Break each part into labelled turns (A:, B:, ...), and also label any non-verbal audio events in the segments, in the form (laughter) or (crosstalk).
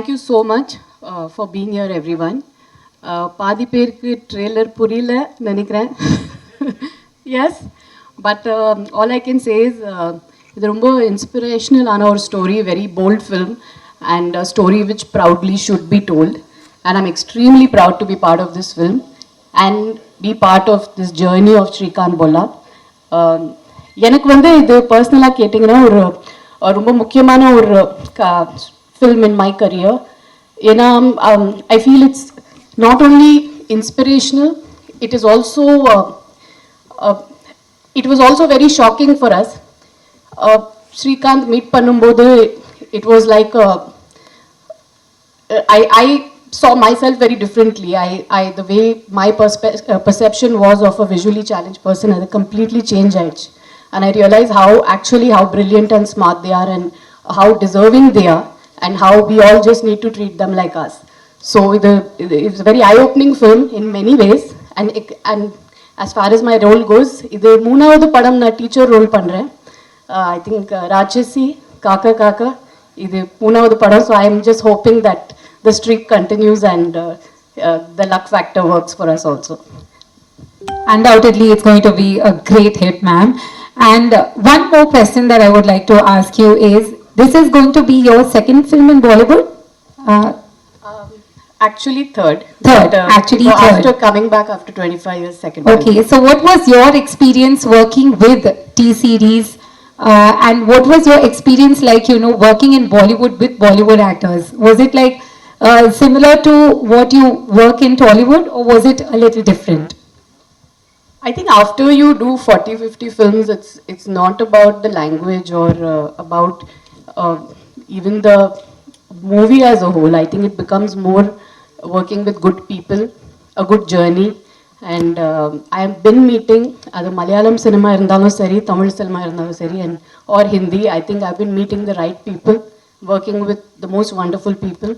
A: Thank you so much for being your everyone பாதி பேருக்கு trailer புரியல நினைக்கிறேன். Yes but all I can say இது ரொம்ப இன்ஸ்பிரேஷனல் ஆன ஒரு story very bold film and story which proudly should be told and I'm extremely proud to be part of this film and be part of this journey of Srikanth Bolla எனக்கு வந்து இது பர்சனலாக கேட்டிங்கன்னா ஒரு ரொம்ப முக்கியமான ஒரு film in my career. you know, um, um, I feel it's not only inspirational, it is also, uh, uh, it was also very shocking for us. Uh, meet Panumbodu, it was like, uh, uh, I, saw myself very differently. I, I the way my uh, perception was of a visually challenged person has completely changed it. And I realized how actually how brilliant and smart they are and how deserving they are and how we all just need to treat them like us. So the, it's a very eye-opening film in many ways. And, it- and as far as my role goes, இது மூணாவது படம் நான் teacher role பண்ணுறேன் I think ராட்சசி காக்கா காக்கா இது மூணாவது படம் so I am just hoping that the streak continuous and the luck factor works for us also
B: Undoubtedly, it's going to be a great hit, ma'am. And uh, one more question that I would like to ask you is, this is going to be your second film in Bollywood? Uh,
A: Actually, third.
B: Third,
A: uh,
B: actually
A: so
B: third.
A: After coming back after 25 years, second. time.
B: Okay, so what was your experience working with T-Series? Uh, and what was your experience like, you know, working in Bollywood with Bollywood actors? Was it like uh, similar to what you work in Tollywood or was it a little different?
A: I think after you do 40, 50 films, it's it's not about the language or uh, about uh, even the movie as a whole, I think it becomes more working with good people, a good journey. And uh, I have been meeting other Malayalam cinema irundalum seri, Tamil cinema irundalum seri, and or Hindi. I think I've been meeting the right people, working with the most wonderful people.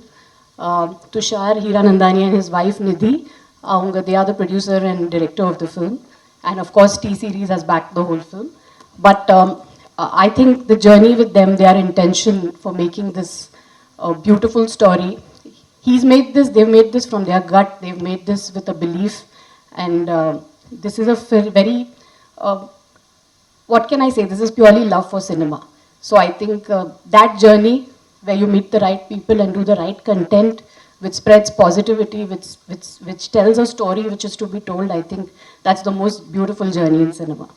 A: Uh, Tushar Hiranandani and his wife Nidhi, Aunga, they are the producer and director of the film. And of course, T Series has backed the whole film. But um, uh, I think the journey with them, their intention for making this uh, beautiful story, he's made this, they've made this from their gut, they've made this with a belief. And uh, this is a very, uh, what can I say? This is purely love for cinema. So I think uh, that journey where you meet the right people and do the right content, which spreads positivity, which, which, which tells a story which is to be told, I think that's the most beautiful journey in cinema.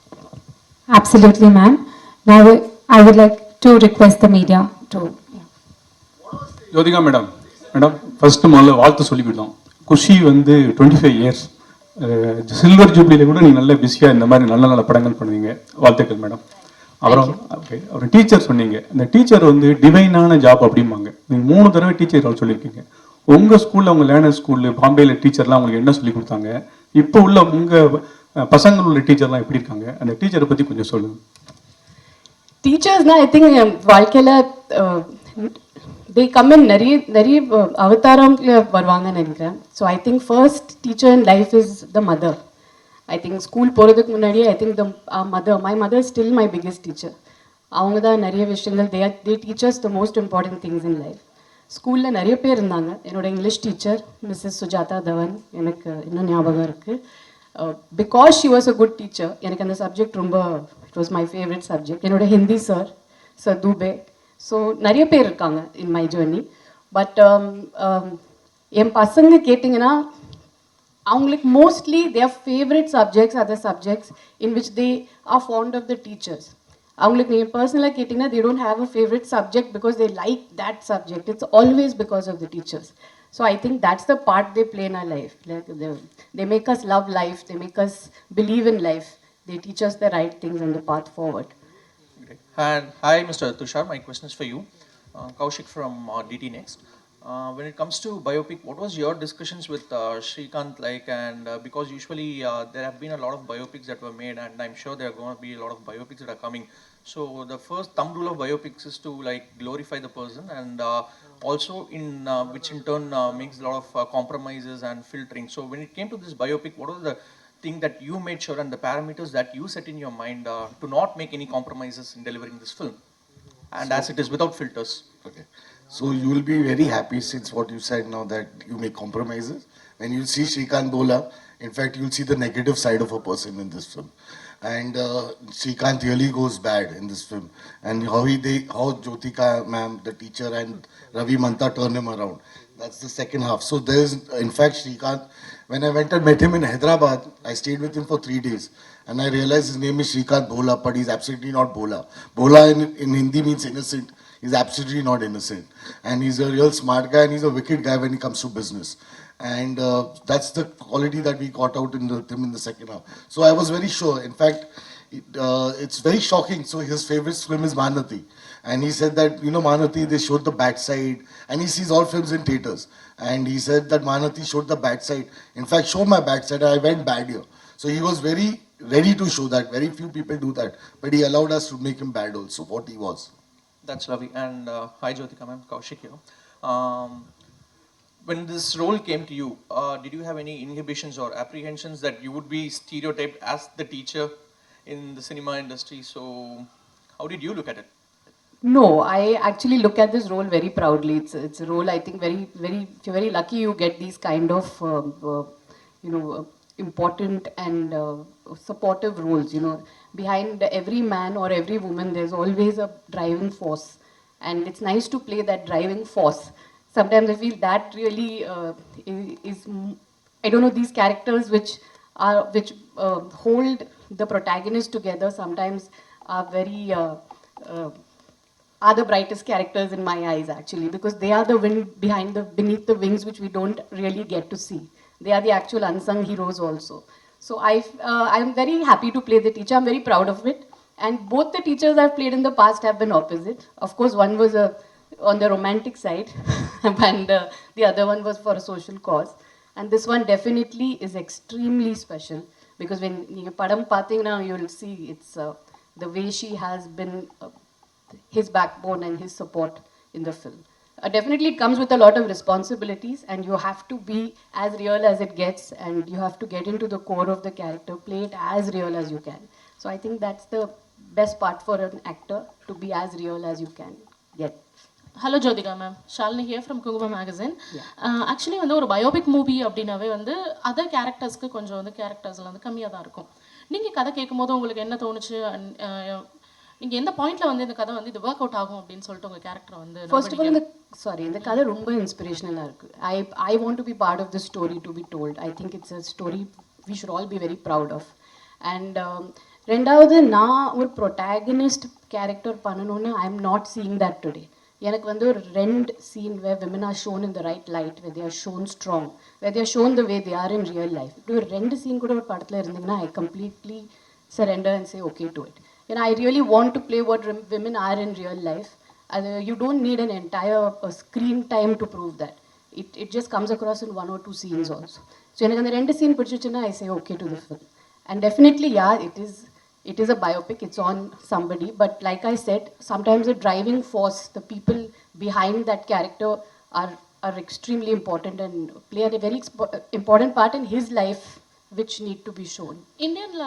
B: Absolutely, ma'am. Now, I would like to request the media to.
C: Jyothika madam madam first முதல்ல வாழ்த்து சொல்லிவிடலாம். குஷி வந்து twenty five years silver ஜூப்ளியில் கூட நீங்கள் நல்ல பிஸியாக இந்த மாதிரி நல்ல நல்ல படங்கள் பண்ணுவீங்க. வாழ்த்துக்கள் மேடம். அப்புறம் ஓகே ஒரு டீச்சர் சொன்னீங்க. இந்த டீச்சர் வந்து டிவைனான ஜாப் அப்படிம்பாங்க. நீங்கள் மூணு தடவை டீச்சர் சொல்லியிருக்கீங்க. உங்கள் ஸ்கூலில் உங்கள் லேர்னர் ஸ்கூலு பாம்பேயில் டீச்சர்லாம் உங்களுக்கு என்ன சொல்லி கொடுத்தாங்க? இப்போ உள்ள உங்கள் பசங்கள் உள்ள டீச்சர்லாம் எப்படி இருக்காங்க? அந்த டீச்சரை பற்றி கொஞ்சம் சொல்லுங்கள்
A: டீச்சர்ஸ்னால் ஐ திங்க் என் வாழ்க்கையில் தே கம் இன் நிறைய நிறைய அவதாரம் அவதாரம்ல வருவாங்கன்னு நினைக்கிறேன். So I think first teacher in life is the mother I think school போகிறதுக்கு முன்னாடியே I think the mother my mother still my biggest teacher அவங்க தான் நிறைய விஷயங்கள் they they teachers the most important things in life ஸ்கூலில் நிறைய பேர் இருந்தாங்க. என்னோட English teacher Mrs Sujata Dhawan எனக்கு இன்னும் ஞாபகம் இருக்குது because she was a good teacher எனக்கு அந்த சப்ஜெக்ட் ரொம்ப it was my favourite subject என்னோட Hindi sir sir Dubey so நிறைய பேர் இருக்காங்க இன் மை ஜேர்னி பட் என் பசங்க கேட்டிங்கன்னா அவங்களுக்கு mostly their favourite subjects other subjects in which they are fond of the teachers அவங்களுக்கு நீங்கள் பர்சனலாக கேட்டிங்கன்னா they don't have a favourite subject because they like that subject it's always because of the teachers so I think that's the part they play in our life. Like they, they make us love life, they make us believe in life, they teach us the right things and the path forward.
D: Great. And hi, Mr. Tushar. My question is for you. Uh, Kaushik from uh, DT Next. Uh, when it comes to biopic, what was your discussions with uh, Shrikant like? And uh, because usually uh, there have been a lot of biopics that were made, and I'm sure there are going to be a lot of biopics that are coming. So the first thumb rule of biopics is to like glorify the person, and uh, also in uh, which in turn uh, makes a lot of uh, compromises and filtering. So when it came to this biopic, what was the thing that you made sure and the parameters that you set in your mind uh, to not make any compromises in delivering this film? And as it is without filters.
E: Okay. So you will be very happy since what you said now that you make compromises. When you see Shrikant Bola, in fact, you'll see the negative side of a person in this film. And uh, really goes bad in this film. And how he, they, how Jyotika ma'am, the teacher, and Ravi Manta turn him around. That's the second half. So there's, in fact, Shrikant, when I went and met him in Hyderabad, I stayed with him for three days. And I realized his name is Shrikant Bola, but he's absolutely not Bola. Bola in, in Hindi means innocent. He's absolutely not innocent. And he's a real smart guy and he's a wicked guy when it comes to business. And uh, that's the quality that we got out in the, in the second half. So I was very sure. In fact, it, uh, it's very shocking. So his favorite film is Manati. And he said that, you know, Manati, they showed the bad side. And he sees all films in theaters. And he said that Manati showed the bad side. In fact, showed my bad side. I went bad here. So he was very ready to show that. Very few people do that. But he allowed us to make him bad also, what he was.
D: That's lovely. And uh, hi, Jyotika ma'am, Kaushik here. Um, when this role came to you, uh, did you have any inhibitions or apprehensions that you would be stereotyped as the teacher in the cinema industry? So, how did you look at it?
A: No, I actually look at this role very proudly. It's it's a role I think very very if you're very lucky you get these kind of um, uh, you know uh, important and uh, supportive roles. You know, behind every man or every woman there's always a driving force, and it's nice to play that driving force. Sometimes I feel that really uh, is, I don't know these characters which are which uh, hold the protagonist together. Sometimes are very uh, uh, are the brightest characters in my eyes actually because they are the wind behind the beneath the wings which we don't really get to see. They are the actual unsung heroes also. So i uh, i'm very happy to play the teacher. I'm very proud of it. And both the teachers i've played in the past have been opposite. Of course one was a on the romantic side (laughs) and uh, the other one was for a social cause and this one definitely is extremely special because when you padam Pating now you'll see it's uh, the way she has been uh, his backbone and his support in the film. Uh, definitely, it comes with a lot of responsibilities, and you have to be as real as it gets, and you have to get into the core of the character, play it as real as you can. So, I think that's the best part for an actor to be as real as you can get.
F: Hello Jyotika ma'am Shalini here from Kungumam magazine actually வந்து ஒரு biopic movie அப்படின்னாவே வந்து other கேரக்டர்ஸ்க்கு கொஞ்சம் வந்து கேரக்டர்ஸ்லாம் வந்து கம்மியாக தான் இருக்கும். நீங்கள் கதை கேட்கும்போது உங்களுக்கு என்ன தோணுச்சு? நீங்கள் எந்த பாயிண்ட்ல வந்து இந்த கதை வந்து இது ஒர்க் அவுட் ஆகும் அப்படின்னு சொல்லிட்டு உங்கள் கேரக்டர் வந்து
A: ஃபர்ஸ்ட் ஆஃப் ஆல் இந்த சாரி இந்த கதை ரொம்ப இன்ஸ்பிரேஷனலாக இருக்கு. I I want to be part of the story to be told I think it's a story we should all be very proud of and ரெண்டாவது நான் ஒரு ப்ரொட்டாகனிஸ்ட் கேரக்டர் பண்ணணும்னு I am not seeing that today எனக்கு வந்து ஒரு ரெண்டு scene way women are shown in the right light where they're shown strong where they're shown the way they are in real life இப்படி ஒரு ரெண்டு scene கூட ஒரு படத்தில் இருந்தீங்கன்னா I completely surrender and say okay to it ஏன்னா I really want to play what women are in real life அது you don't need an entire screen time to prove that it it just comes across in one or two scenes also so எனக்கு அந்த ரெண்டு scene பிடிச்சிச்சுன்னா I say okay to the film and definitely யார் it is it is a biopic it's on somebody but like i said sometimes the driving force the people behind that character are are extremely important and play a very expo- important part in his life which need to be shown
F: இந்தியனில்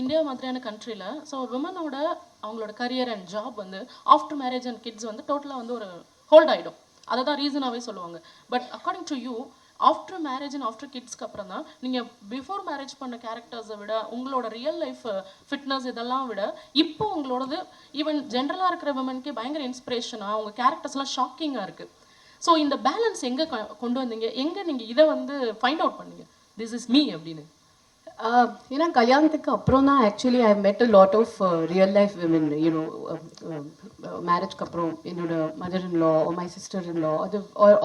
F: India மாதிரியான கண்ட்ரியில் so விமனோட அவங்களோட career and job வந்து after marriage and kids வந்து டோட்டலாக வந்து ஒரு hold ஆகிடும் அதை தான் ரீசனாகவே சொல்லுவாங்க but according to you after marriage and after கிட்ஸ்க்கு அப்புறம் தான் நீங்கள் பிஃபோர் மேரேஜ் பண்ண கேரக்டர்ஸை விட உங்களோட ரியல் லைஃப் ஃபிட்னஸ் இதெல்லாம் விட இப்போ உங்களோடது ஈவன் ஜென்ரலாக இருக்கிற விமனுக்கே பயங்கர இன்ஸ்பிரேஷனாக உங்கள் கேரக்டர்ஸ்லாம் ஷாக்கிங்காக இருக்குது ஸோ இந்த பேலன்ஸ் எங்கே கொண்டு வந்தீங்க? எங்கே நீங்கள் இதை வந்து ஃபைண்ட் அவுட் பண்ணீங்க? திஸ் இஸ் மீ அப்படின்னு.
A: Uh, ஏன்னா கல்யாணத்துக்கு அப்புறம் தான் actually I met a lot of uh, real life women you know மேரேஜ்க்கு அப்புறம் என்னோட mother in law my sister in லா அது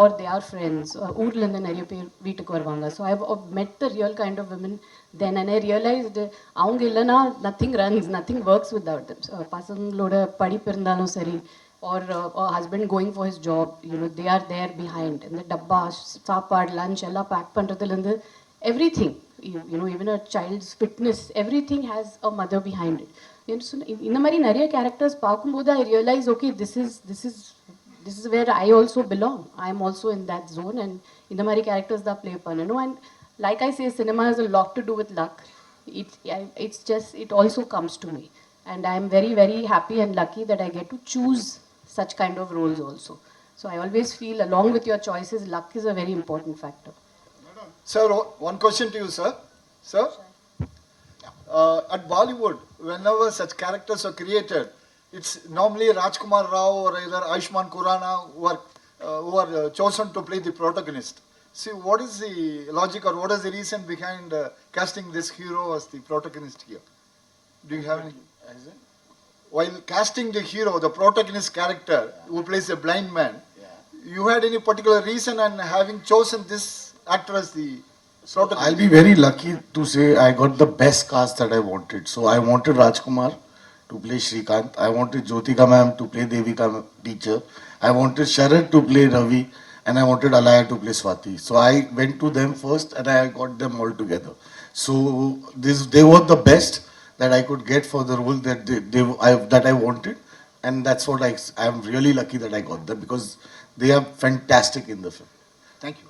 A: ஆர் தே ஆர் ஃப்ரெண்ட்ஸ் ஊர்லேருந்து நிறைய பேர் வீட்டுக்கு வருவாங்க so I met the real kind of women then and I realized அவங்க இல்லைன்னா nothing runs nothing works without them So, பசங்களோட படிப்பு இருந்தாலும் சரி or uh, or husband going for his job you know they are there behind இந்த டப்பா சாப்பாடு lunch எல்லாம் back பண்ணுறதுலேருந்து everything you, you know even a child's fitness everything has a mother behind it And so, இந்த- இந்த மாதிரி நிறைய characters பார்க்கும்போது ஐ realise okay this is this is this is where I also belong I am also in that zone and இந்த மாதிரி characters தான் play பண்ணணும் and like I say cinema is a lot to do with luck it I, it's just it also comes to me and i'm very very happy and lucky that i get to choose such kind of roles also So I always feel, along with your choices, luck is a very important factor.
G: Sir, o- one question to you, sir. Sir, uh, at Bollywood, whenever such characters are created, it's normally Rajkumar Rao or either Aishman Kurana who are, uh, who are uh, chosen to play the protagonist. See, what is the logic or what is the reason behind uh, casting this hero as the protagonist here? Do you have any? While casting the hero, the protagonist character who plays a blind man, you had any particular reason and having chosen this the?
E: I'll be very lucky to say I got the best cast that I wanted. So I wanted Rajkumar to play Shrikant. I wanted Jyotika ma'am to play Devika teacher. I wanted Sharad to play Ravi. And I wanted Alaya to play Swati. So I went to them first and I got them all together. So this they were the best that I could get for the role that they, they I, that I wanted. And that's what I I'm really lucky that I got them because they are fantastic in the film.
G: Thank you.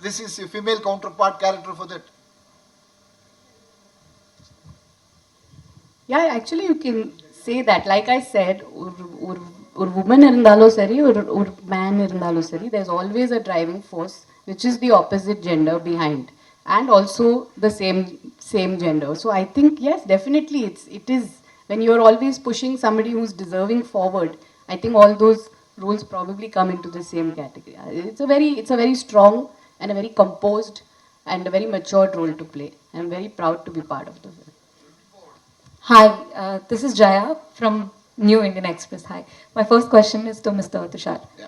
G: this is a female counterpart character for that?
A: Yeah, actually you can say that. Like I said, ஒரு ஒரு ஒரு woman இருந்தாலும் சரி ஒரு ஒரு man இருந்தாலும் சரி there's always a driving force which is the opposite gender behind and also the same same gender. So I think yes, definitely it's it is when you're always pushing somebody who's deserving forward. I think all those roles probably come into the same category. It's a very it's a very strong and a very composed and a very matured role to play. I'm very proud to be part of the film.
H: Hi, uh, this is Jaya from New Indian Express. Hi. My first question is to Mr. Tushar.
E: Yeah.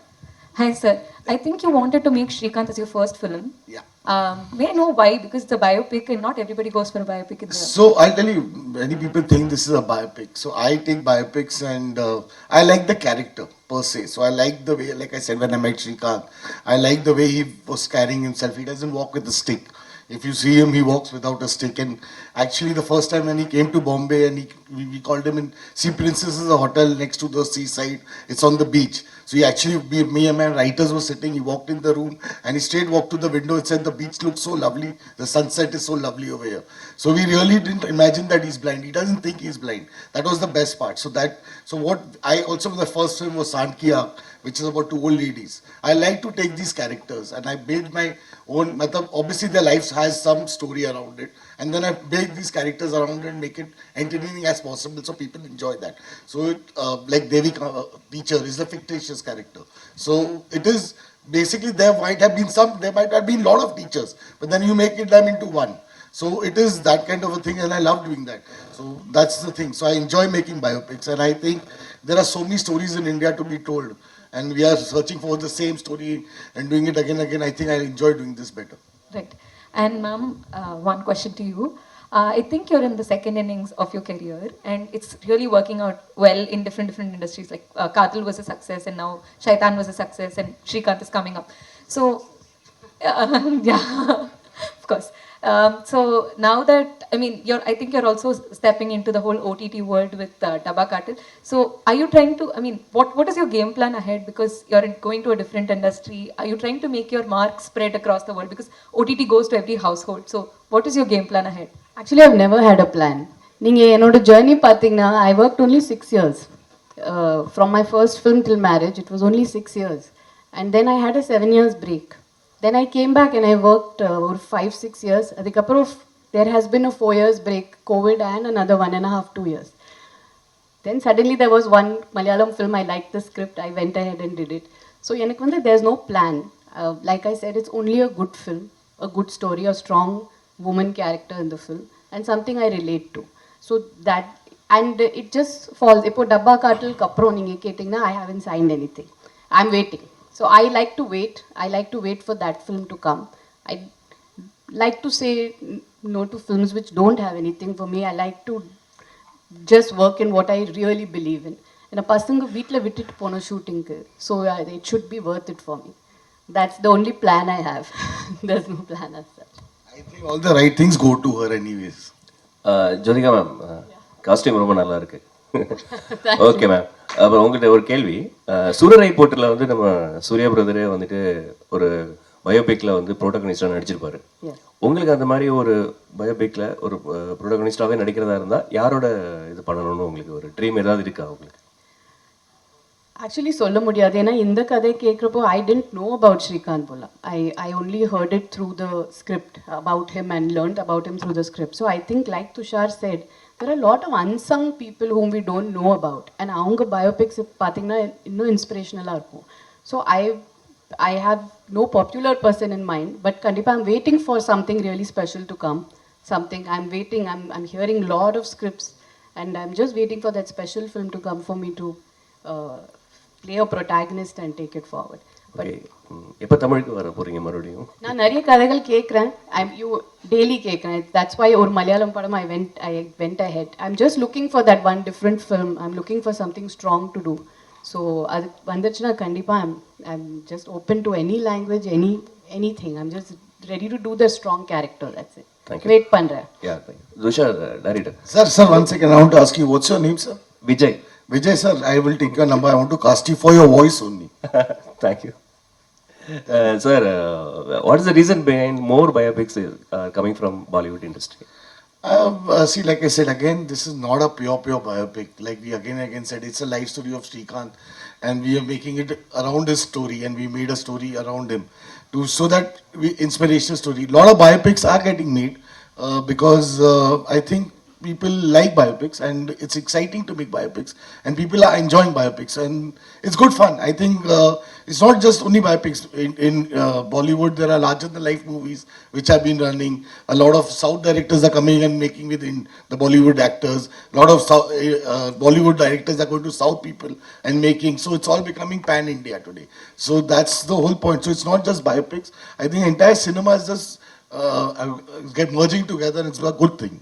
H: Hi, sir. I think you wanted to make Shrikant as your first film.
E: Yeah.
H: Um, may I know why? Because it's a biopic and not everybody goes for a biopic in the.
E: So I'll tell you, many people think this is a biopic. So I take biopics and uh, I like the character per se. So I like the way, like I said when I met Shrikant, I like the way he was carrying himself. He doesn't walk with a stick. If you see him, he walks without a stick. And actually, the first time when he came to Bombay and he, we, called him in Sea Princess is a hotel next to the seaside. It's on the beach. So he actually, me, me and my writers were sitting. He walked in the room and he straight walked to the window and said, "The beach looks so lovely. The sunset is so lovely over here." So we really didn't imagine that he's blind. He doesn't think he's blind. That was the best part. So that, so what I also the first film was Sandkiya, which is about two old ladies. I like to take these characters and I build my own. Obviously, their lives has some story around it, and then I build these characters around and make it entertaining as possible so people enjoy that. So, it, uh, like Devi uh, teacher is a fictitious character. So it is basically there might have been some, there might have been a lot of teachers, but then you make it them into one. So it is that kind of a thing, and I love doing that. So that's the thing. So I enjoy making biopics, and I think there are so many stories in India to be told, and we are searching for the same story and doing it again and again. I think I enjoy doing this better.
H: Right. And, ma'am, uh, one question to you. Uh, I think you're in the second innings of your career, and it's really working out well in different different industries. Like uh, was a success, and now Shaitan was a success, and Shrikant is coming up. So, uh, (laughs) yeah, (laughs) of course. Um, so now that I mean, you're I think you're also stepping into the whole OTT world with uh, Taba Katil. So, are you trying to? I mean, what what is your game plan ahead? Because you're in- going to a different industry. Are you trying to make your mark spread across the world? Because OTT goes to every household. So, what is your game plan ahead?
A: Actually I've never had a plan நீங்கள் என்னோட journey பார்த்தீங்கன்னா I work only six years from my first film till marriage it was only six years and then I had a seven years break then I came back and I worked uh, over five, six years. Adhikaparov, there has been a four years break, COVID and another one and a half, two years. Then suddenly there was one Malayalam film, I liked the script, I went ahead and did it. So there's no plan. Uh, like I said, it's only a good film, a good story, a strong woman character in the film and something I relate to. So that, and it just falls. Ipo Dabba Kartal Kapro, I haven't signed anything. I'm waiting. So I like to wait. I like to wait for that film to come. I like to say no to films which don't have anything for me. I like to just work in what I really believe in. ஏன்னா பசங்க வீட்டில் விட்டுட்டு போனோம் ஷூட்டிங்க்கு so it should be worth it for me that's the only plan I have there's no plan as such
E: I think all the right things go to her anyways.
I: Uh, Jyotika ma'am costume ரொம்ப நல்லா இருக்கு okay ma'am அப்புறம் உங்கள்கிட்ட ஒரு கேள்வி. சூரரை போட்டில் வந்து நம்ம சூர்யா பிரதரே வந்துட்டு ஒரு பயோபிக்ல வந்து ப்ரோட்டகனிஸ்டாக நடிச்சிருப்பாரு. உங்களுக்கு அந்த மாதிரி ஒரு பயோபிக்ல ஒரு ப்ரோட்டகனிஸ்டாகவே நடிக்கிறதா இருந்தா யாரோட இது பண்ணணும்னு உங்களுக்கு ஒரு ட்ரீம் ஏதாவது இருக்கா உங்களுக்கு?
A: ஆக்சுவலி சொல்ல முடியாது. ஏன்னா இந்த கதை கேட்குறப்போ I didn't know about Srikanth Bolla. I I only heard it through the script about him and learned about him through the script so I think like Tushar said there are lot of unsung people whom we don't know about and அவங்க biopics பார்த்தீங்கன்னா இன்னும் இன்ஸ்பிரேஷனலாக இருக்கும் so I I have no popular person in mind but கண்டிப்பாக I'm waiting for something really special to come something i'm waiting i'm i'm hearing lot of scripts and i'm just waiting for that special film to come for me to uh, play a protagonist and take it forward but
I: okay எப்போ தமிழுக்கு வர போறீங்க மறுபடியும்
A: நான் நிறைய கதைகள் கேட்குறேன் I'm you daily கேட்குறேன் தட்ஸ் வை ஒரு மலையாளம் படம் I went I went I head I'm just looking for that one different film I'm looking for something strong to do so அது வந்துச்சுன்னா கண்டிப்பாக I'm I'm just open to any language any any thing I'm just ready to do the strong character that's
I: Thank
A: it
I: you.
A: Wait பண்ணுறேன்
I: யா Tushar director
E: Sir, sir, one second. I want to ask you, what's your name, sir?
I: Vijay
E: Vijay, sir, I will take your number. I want to cast you for your voice only.
I: Thank you. Uh, sir, uh, what is the reason behind more biopics coming from Bollywood industry?
E: Uh, uh, see, like I said again, this is not a pure, pure biopic. Like we again again said, it's a life story of Srikanth, and we are making it around his story, and we made a story around him, to so that we inspirational story. A lot of biopics are getting made uh, because uh, I think people like biopics, and it's exciting to make biopics, and people are enjoying biopics, and it's good fun. I think uh, it's not just only biopics. In, in uh, Bollywood, there are larger than life movies which have been running. A lot of South directors are coming and making within the Bollywood actors. A lot of South, uh, Bollywood directors are going to South people and making. So it's all becoming pan India today. So that's the whole point. So it's not just biopics. I think entire cinema is just uh, uh, get merging together. and It's a good thing.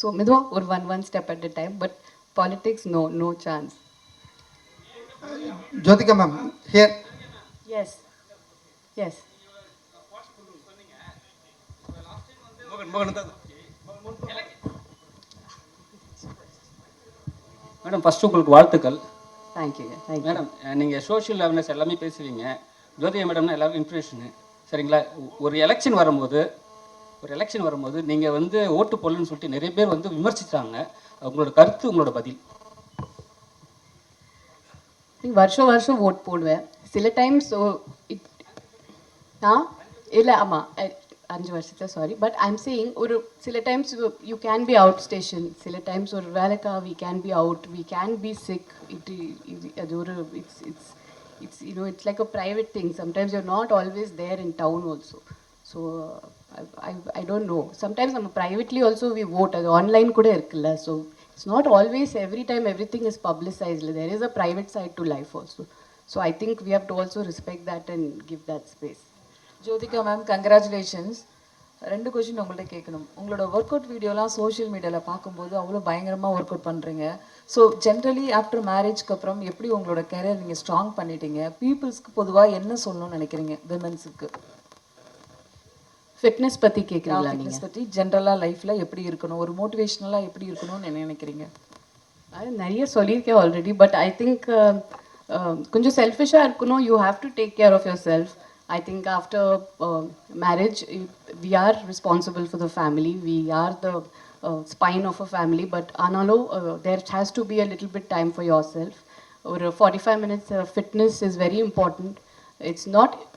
A: so மெதுவாக ஒரு one one step at a time but politics no no chance
J: Jyotika ma'am, here.
A: Yes yes
K: madam first உங்களுக்கு வாழ்த்துக்கள்.
A: தேங்க்யூங்க thank you
K: madam நீங்கள் social awareness எல்லாமே பேசுவீங்க. ஜோதிகா மேடம்னா எல்லாருக்கும் information சரிங்களா? ஒரு எலெக்ஷன் வரும்போது ஒரு எலெக்ஷன் வரும்போது நீங்கள் வந்து ஓட்டு போடலன்னு சொல்லிட்டு நிறைய பேர் வந்து விமர்சித்தாங்க உங்களோட கருத்து உங்களோட பதில்?
A: நீ வருஷம் வருஷம் ஓட் போடுவேன் சில டைம்ஸ் இட் ஆ? இல்லை ஆமாம் அஞ்சு வருஷத்தில் sorry but I am saying ஒரு சில times you can be out station சில டைம்ஸ் ஒரு வேலைக்கா we can be out we can be sick it அது ஒரு it's it's it's you know it's like a private thing sometimes you're not always there in town also so I I don't know sometimes நம்ம privately also we vote அது online கூட இருக்குல்ல. So it's not always every time every thing is பப்ளிசைஸ்ல there is a private side to life also so I think we have to also respect that and give that space
L: Jyotika ma'am congratulations ரெண்டு question உங்கள்ட்ட கேட்கணும். உங்களோட work out வீடியோலாம் social மீடியாவில் பார்க்கும்போது அவ்வளோ பயங்கரமாக work out பண்ணுறீங்க ஸோ ஜென்ரலி ஆஃப்டர் மேரேஜ்க்கு அப்புறம் எப்படி உங்களோட கெரியர் நீங்கள் ஸ்ட்ராங் பண்ணிட்டீங்க? பீப்புள்ஸ்க்கு பொதுவாக என்ன சொல்லணும்னு நினைக்கிறீங்க? விமன்ஸுக்கு
A: fitness பத்தி கேக்குறீங்களா நீங்க
L: ஃபிட்னஸ் பற்றி ஜென்ரலாக லைஃப்பில் எப்படி இருக்கணும் ஒரு மோட்டிவேஷ்னலாக எப்படி இருக்கணும்னு என்ன நினைக்கிறீங்க
A: அது நிறைய சொல்லியிருக்கேன் ஆல்ரெடி பட் ஐ திங்க் கொஞ்சம் செல்ஃபிஷாக இருக்கணும் you have to take care of yourself I think after marriage we are responsible for the family we are the spine of a family but ஆனாலும் there has to be a little bit time for yourself ஒரு forty five minutes fitness is very important it's not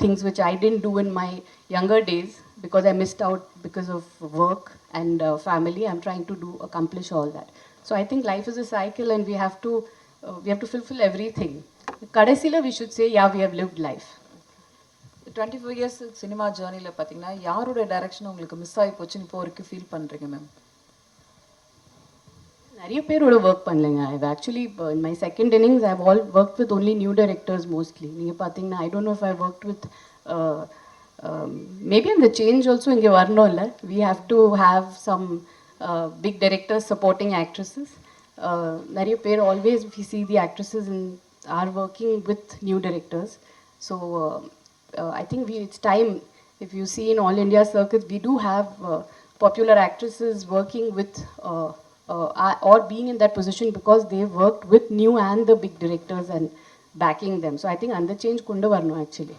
A: things which I didn't do in my younger days because I missed out because of work and uh, family. I'm trying to do accomplish all that. So I think life is a cycle, and we have to uh, we have to fulfill everything. Kadasila, we should say, yeah, we have lived life.
L: Twenty five years cinema ஜேர்னியில் பார்த்தீங்கன்னா யாரோட direction உங்களுக்கு miss ஆகி போச்சுன்னு இப்போ வரைக்கும் feel பண்ணுறீங்க ma'am
A: நிறைய பேரோட work பண்ணலைங்க I've actually in my second innings I've all work with only new directors mostly நீங்கள் பார்த்தீங்கன்னா I don't know if I work with maybe அந்த சேஞ்ச் ஆல்சோ இங்கே வரணும் இல்லை we have to have some big directors supporting actresses நிறைய பேர் always we see the actresses in are working with new directors so I think we it's time if you see in all India circuits, we do have uh, popular actresses working with uh, uh, are- or being in that position because they've worked with new and the big directors and backing them. So I think under change kundu varno actually.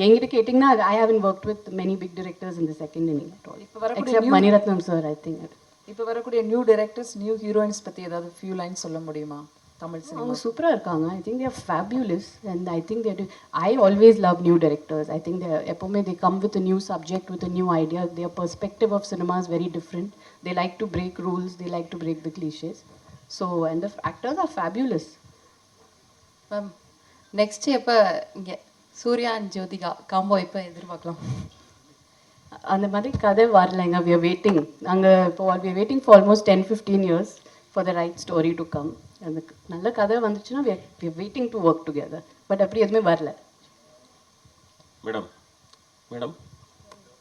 A: எங்கிட்ட கேட்டிங்கன்னா I haven't work with many big directors இந்த second inning at all
L: இப்போ வரக்கூடிய
A: accept
L: new-
A: Mani Ratnam sir I think
L: இப்போ வரக்கூடிய new directors new heroines பற்றி ஏதாவது few lines சொல்ல முடியுமா தமிழ் சினிமா
A: அவங்க சூப்பராக இருக்காங்க I think there fabulous and I think there I always love new directors I think தேர் எப்போவுமே தே come with new subject with new idea their perspective of cinema is very different they like to break rules they like to break the clichés so and the actors are fabulous
J: ma'am next எப்போ இங்கே Surya and Jyothika combo எப்போ எதிர்பார்க்கலாம்.
A: அந்த மாதிரி கதை வரலைங்க. We are waiting நாங்கள் இப்போ we are waiting for almost ten fifteen years for the right story to come அந்த நல்ல கதை வந்துச்சுன்னா we are waiting to work together but அப்படி எதுவுமே வரல.
M: மேடம் மேடம்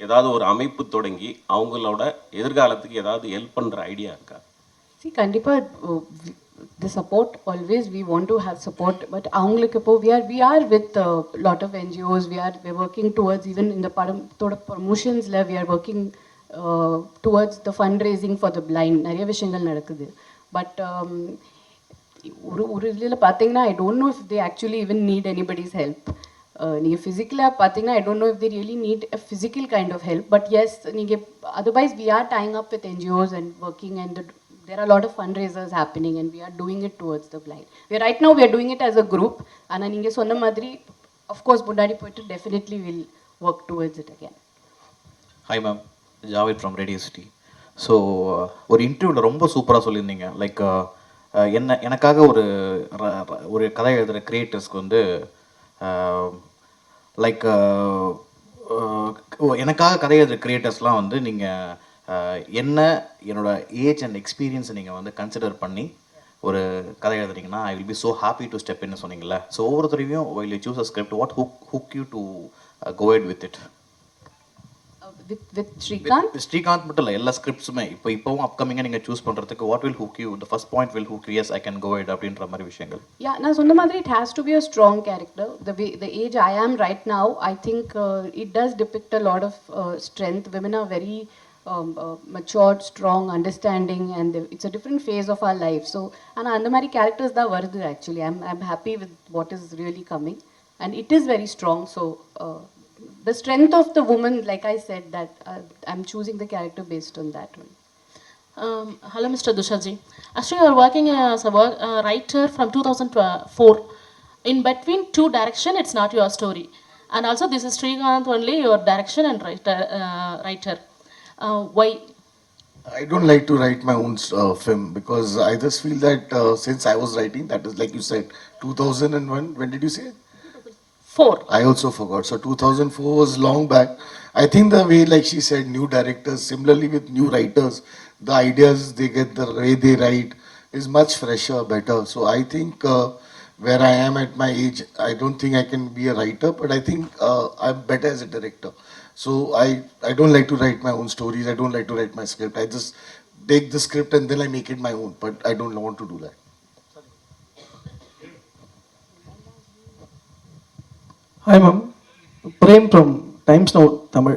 M: ஏதாவது ஒரு அமைப்பு தொடங்கி அவங்களோட எதிர்காலத்துக்கு ஏதாவது ஹெல்ப் பண்ணுற ஐடியா இருக்கா?
A: சி கண்டிப்பாக the support always we want to have support but அவங்களுக்கு இப்போ we are we are with lot of NGOs we are we working towards even இந்த படத்தோட ப்ரமோஷன்ஸில் we are working towards the fund raising for the blind நிறைய விஷயங்கள் நடக்குது. But ஒரு ஒரு இதில் பார்த்தீங்கன்னா I don't know if they actually even need anybody's help நீங்கள் ஃபிசிக்கலாக பார்த்தீங்கன்னா I don't know if they really need a physical kind of help but yes நீங்கள் otherwise we are tying up with NGOs and working and there are a lot of fundraisers happening and we are doing it towards the blind. We are, right now we are doing it as a group and சொன்ன மாதிரி of course முன்னாடி போயிட்டு definitely will work towards it again.
N: Hi ma'am Javed from radio city so ஒரு இன்டர்வியூவில் ரொம்ப சூப்பராக சொல்லியிருந்தீங்க like uh, uh, என்ன எனக்காக ஒரு ஒரு கதை எழுதுகிற கிரியேட்டர்ஸ்க்கு வந்து Uh, like uh, uh, oh, எனக்காக கதை எழுதுகிற கிரியேட்டர்ஸ்லாம் வந்து நீங்கள் என்ன என்னோட ஏஜ் அண்ட் எக்ஸ்பீரியன்ஸை நீங்கள் வந்து கன்சிடர் பண்ணி ஒரு கதை எழுதுறீங்கன்னா I will be so happy to step இன்னு சொன்னீங்களே ஸோ ஒவ்வொருத்தரையும் while you choose a script what hook hook you to go ahead with it
A: Uh, with, with Srikanth,
N: Srikanth மட்டும் இல்லை எல்லா ஸ்கிரிப்ட்ஸுமே இப்போ இப்போவும் அப்கமிங்காக நீங்கள் சூஸ் பண்ணுறதுக்கு what will hook you the first point will hook yes I can go it அப்படின்ற மாதிரி விஷயங்கள்
A: Yeah, நான் சொன்ன மாதிரி to be a strong character. The way the age I am right now, I think uh, it does depict a lot of uh, strength. Women are very um, uh, matured, strong, understanding, and it's a different phase of our life. So, and அந்த மாதிரி characters தான் வருது actually. I'm I'm happy with what is really coming, and it is very strong. So. Uh, the strength of the woman, like I said, that uh, I'm choosing the character based on that one.
F: Um, hello, Mr. Dushaji. Actually, you are working as a work, uh, writer from 2004. In between two direction, it's not your story. And also, this is Srikanth only your direction and writer. Uh, writer. Uh, why?
E: I don't like to write my own uh, film because I just feel that uh, since I was writing, that is like you said, 2001. When did you say? it?
F: Four.
E: I also forgot. So 2004 was long back. I think the way, like she said, new directors, similarly with new writers, the ideas they get, the way they write is much fresher, better. So I think uh, where I am at my age, I don't think I can be a writer, but I think uh, I'm better as a director So I, I don't like to write my own stories. I don't like to write my script. I just take the script and then I make it my own. But I don't want to do that.
O: Hi ma'am Prem from times now Tamil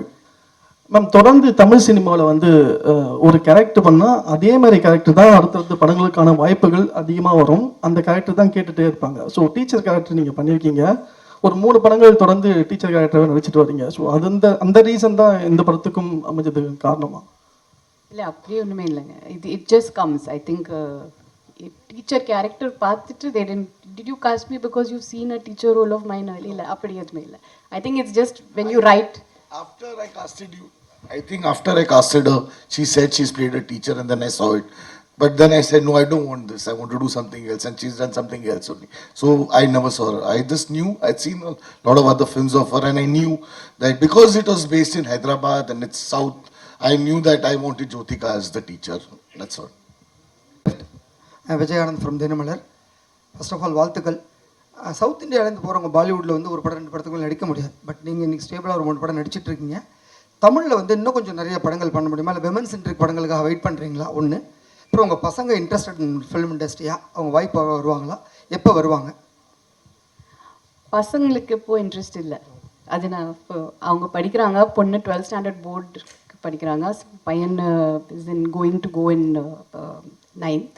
O: ma'am தொடர்ந்து தமிழ் சினிமாவில் வந்து ஒரு character பண்ணால் அதே மாதிரி character தான் அடுத்தடுத்த படங்களுக்கான வாய்ப்புகள் அதிகமாக வரும். அந்த கேரக்டர் தான் கேட்டுகிட்டே இருப்பாங்க. ஸோ டீச்சர் கேரக்டர் நீங்கள் பண்ணியிருக்கீங்க ஒரு மூணு படங்கள் தொடர்ந்து டீச்சர் கேரக்டராக நடிச்சிட்டு வரீங்க. ஸோ அது அந்த அந்த ரீசன் தான் இந்த படத்துக்கும் அமைஞ்சதுக்கு காரணமாக
A: இல்லை அப்படியே ஒன்றுமே இல்லைங்க. இது it just comes I think teacher character பார்த்துட்டு they tend did you cast me because you seen a teacher role of mine இல்லை அப்படி எதுவுமே இல்லை ஐ think it's just when you right
E: After I casted you, I think after I casted her, she said she's played a teacher and then I saw it. But then I said, no, I don't want this. I want to do something else. And she's done something else only. So I never saw her. I just knew, I'd seen a lot of other films of her and I knew that because it was based in Hyderabad and it's South, I knew that I wanted Jyotika as the teacher. That's all.
P: Vijayanand from Dinamalar first of all வாழ்த்துக்கள். South இந்தியாவிலேருந்து போகிறவங்க பாலிவுட்டில் வந்து ஒரு படம் ரெண்டு படத்துக்கு நடிக்க முடியாது. பட் நீங்கள் இன்றைக்கி ஸ்டேபிளாக ஒரு மூணு படம் நடிச்சிட்டு இருக்கீங்க தமிழில் வந்து இன்னும் கொஞ்சம் நிறைய படங்கள் பண்ண முடியுமா? இல்லை விமன் சென்ட்ரிக் படங்களுக்காக வெயிட் பண்ணுறீங்களா ஒன்று அப்புறம் உங்கள் பசங்க இன்ட்ரெஸ்டட் இன் ஃபிலிம் இண்டஸ்ட்ரியா அவங்க வாய்ப்பு வருவாங்களா? எப்போ வருவாங்க?
A: பசங்களுக்கு இப்போது இன்ட்ரெஸ்ட் இல்லை. அது நான் இப்போ அவங்க படிக்கிறாங்க. பொண்ணு டுவெல்த் ஸ்டாண்டர்ட் போர்டு படிக்கிறாங்க. பையன் is in going to go in ninth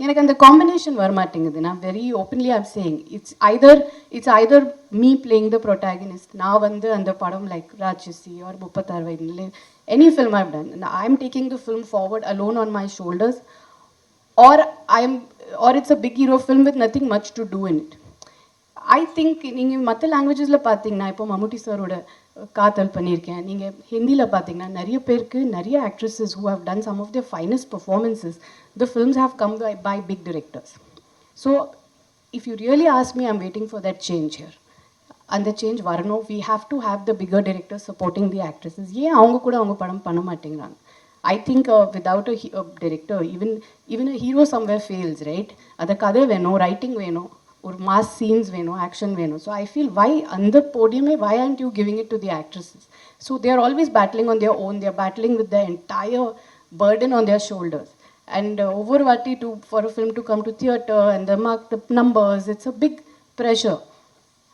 A: எனக்கு அந்த காம்பினேஷன் வர மாட்டேங்குது நான் very openly I'm saying it's either it's either me playing the protagonist நான் வந்து அந்த படம் லைக் ராட்சசி ஆர் முப்பத்தாறு வயதில் any film I've done I am taking the film forward alone on my shoulders or I am or it's a big hero film with nothing much to do in it I think நீங்கள் மற்ற லாங்குவேஜஸில் பார்த்தீங்கன்னா இப்போ மம்முட்டி சாரோட காதல் பண்ணியிருக்கேன். நீங்கள் ஹிந்தியில் பார்த்தீங்கன்னா நிறைய பேருக்கு நிறைய actresses who have done some of the finest performances the films have come by by big directors so if you really ask me I'm waiting for that change here அந்த சேஞ்ச் வரணும். We have to have the bigger director supporting the actresses ஏன் அவங்க கூட அவங்க படம் பண்ண மாட்டேங்கிறாங்க? I think without a director even even a hero somewhere fails right அந்த கதை வேணும் ரைட்டிங் வேணும். ஒரு மாஸ் சீன்ஸ் வேணும் ஆக்ஷன் வேணும். ஸோ ஐ ஃபீல் வை அந்த போடியமே why and you giving it to the actresses so they are always battling on their own their battling with the entire burden on their shoulders and ஒவ்வொரு வாட்டி to for for a film to come to theatre mark the numbers it's a big pressure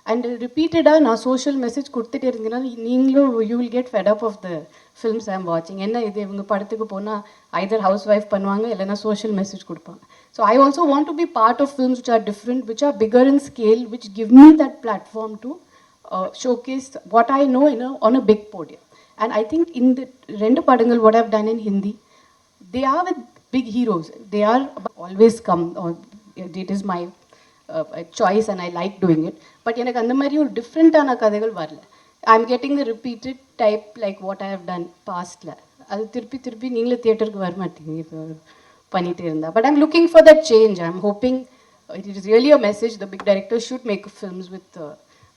A: and ரிப்பீட்டடாக நான் social message கொடுத்துட்டே இருந்தீங்கன்னா நீங்களும் you will get fed up of the films I'm வாட்சிங் என்ன இது? இவங்க படத்துக்கு போனால் ஐதர் ஹவுஸ் ஒய்ஃப் பண்ணுவாங்க இல்லைன்னா சோஷியல் மெசேஜ் கொடுப்பாங்க. So I also want to be part of films which are different which are figure in scale which give me that platform to showcase what I know in on a big podium and I think இந்த ரெண்டு படங்கள் what have done in Hindi they are with big heroes. They are always come, or it is my uh, choice and I like doing it. But எனக்கு அந்த மாதிரி ஒரு டிஃப்ரெண்ட்டான கதைகள் வரல I am getting the repeated type like what I have done பாஸ்டில் அது திருப்பி திருப்பி நீங்களே தியேட்டருக்கு வர மாட்டீங்க இப்போ but I'm looking for that change. I'm hoping it is really a message. The big directors should make films with uh,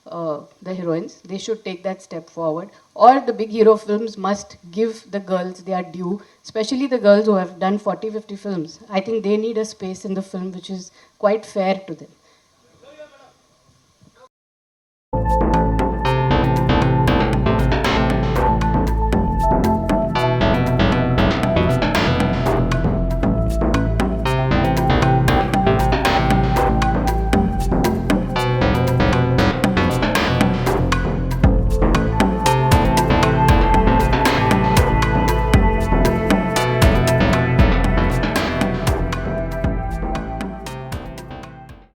A: uh, the heroines. They should take that step forward. Or the big hero films must give the girls their due, especially the girls who have done 40, 50 films. I think they need a space in the film which is quite fair to them.